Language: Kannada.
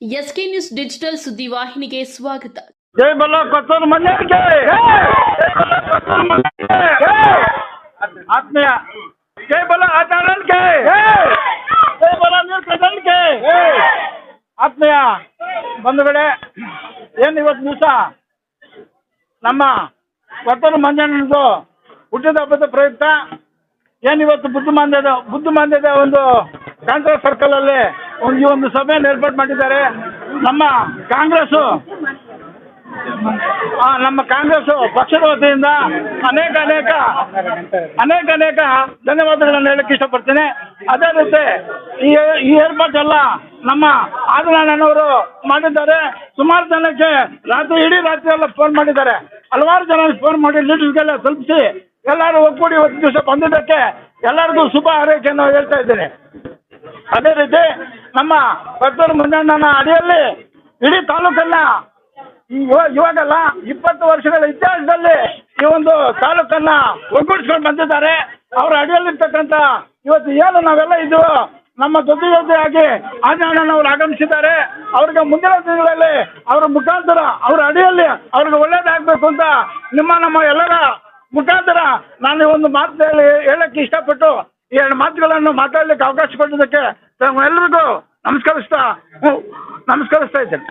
ಎಸ್ಕೆ ನ್ಯೂಸ್ ಡಿಜಿಟಲ್ ಸುದ್ದಿವಾಹಿನಿಗೆ ಸ್ವಾಗತ. ಜೈ ಬಲ್ಲ ಕೊತ್ತೂರು ಮಂಜಾನಿಗೆ ಆತ್ಮೀಯ, ಜೈ ಬಲ್ಲ ಆಟಾಡಲ್ಕೆ ಜೈ ಬಲ್ಲ ಕಟ್ಟಲ್ಕೆ ಆತ್ಮೀಯ, ಬಂಧುಗಳೇ, ಏನ್ ಇವತ್ತು ದಿವಸ? ನಮ್ಮ ಕೊತ್ತೂರು ಮಂಜಣ್ಣದು ಹುಟ್ಟಿದ ಹಬ್ಬದ ಪ್ರಯುಕ್ತ, ಏನು ಇವತ್ತು ಬುದ್ಧಿಮಾಂದ್ಯದ ಬುದ್ಧಿಮಾಂದ್ಯದ ಒಂದು ಕಾಂಗ್ರೆಸ್ ಸರ್ಕಲ್ ಅಲ್ಲಿ ಒಂದು ಒಂದು ಸಭೆಯನ್ನು ಏರ್ಪಾಡು ಮಾಡಿದ್ದಾರೆ. ನಮ್ಮ ಕಾಂಗ್ರೆಸ್ಸು ನಮ್ಮ ಕಾಂಗ್ರೆಸ್ ಪಕ್ಷದ ವತಿಯಿಂದ ಅನೇಕ ಅನೇಕ ಅನೇಕ ಅನೇಕ ಧನ್ಯವಾದಗಳನ್ನು ಹೇಳಕ್ಕೆ ಇಷ್ಟಪಡ್ತೇನೆ. ಅದೇ ರೀತಿ ಈ ಈ ಏರ್ಪಾಟೆಲ್ಲ ನಮ್ಮ ಆದಿನಾರಾಯಣವರು ಮಾಡಿದ್ದಾರೆ. ಸುಮಾರು ಜನಕ್ಕೆ ರಾತ್ರಿ, ಇಡೀ ರಾತ್ರಿ ಎಲ್ಲ ಫೋನ್ ಮಾಡಿದ್ದಾರೆ. ಹಲವಾರು ಜನ ಫೋನ್ ಮಾಡಿ ಲೀಡರ್ಗೆಲ್ಲ ತಲುಪಿಸಿ, ಎಲ್ಲರೂ ಒಗ್ಗೂಡಿ ಒಂದು ದಿವಸ ಬಂದಿದ್ದಕ್ಕೆ ಎಲ್ಲರಿಗೂ ಶುಭ ಹಾರೈಕೆಯನ್ನು ಹೇಳ್ತಾ ಇದ್ದೇನೆ. ಅದೇ ರೀತಿ ನಮ್ಮ ಭಕ್ತರು ಮಂಜಣ್ಣನ ಅಡಿಯಲ್ಲಿ ಇಡೀ ತಾಲೂಕನ್ನ ಇವಾಗಲ್ಲ ಇಪ್ಪತ್ತು ವರ್ಷಗಳ ಇತಿಹಾಸದಲ್ಲಿ ಈ ಒಂದು ತಾಲೂಕನ್ನ ಒಗ್ಗೂಡಿಸ್ಕೊಂಡು ಬಂದಿದ್ದಾರೆ. ಅವರ ಅಡಿಯಲ್ಲಿರ್ತಕ್ಕಂಥ ಇವತ್ತು ಏನು ನಾವೆಲ್ಲ ಇದು ನಮ್ಮ ಜೊತೆ ಜೊತೆಯಾಗಿ ಆಂಜನವರು ಆಗಮಿಸಿದ್ದಾರೆ. ಅವ್ರಿಗೆ ಮುಂದಿನ ದಿನಗಳಲ್ಲಿ ಅವರ ಮುಖಾಂತರ ಅವರ ಅಡಿಯಲ್ಲಿ ಅವ್ರಿಗೆ ಒಳ್ಳೇದಾಗಬೇಕು ಅಂತ ನಿಮ್ಮ ನಮ್ಮ ಎಲ್ಲರ ಮುಖಾಂತರ ನಾನು ಒಂದು ಮಾತು ಹೇಳಿ ಹೇಳಕ್ಕೆ ಇಷ್ಟಪಟ್ಟು ಎರಡು ಮಾತುಗಳನ್ನು ಮಾತಾಡಲಿಕ್ಕೆ ಅವಕಾಶ ಕೊಟ್ಟಿದ್ದಕ್ಕೆ ಎಲ್ಲರಿಗೂ ನಮಸ್ಕರಿಸ್ತಾ ಹ್ಮ್, ನಮಸ್ಕರಿಸ್ತಾ ಇದ್ದೇನೆ.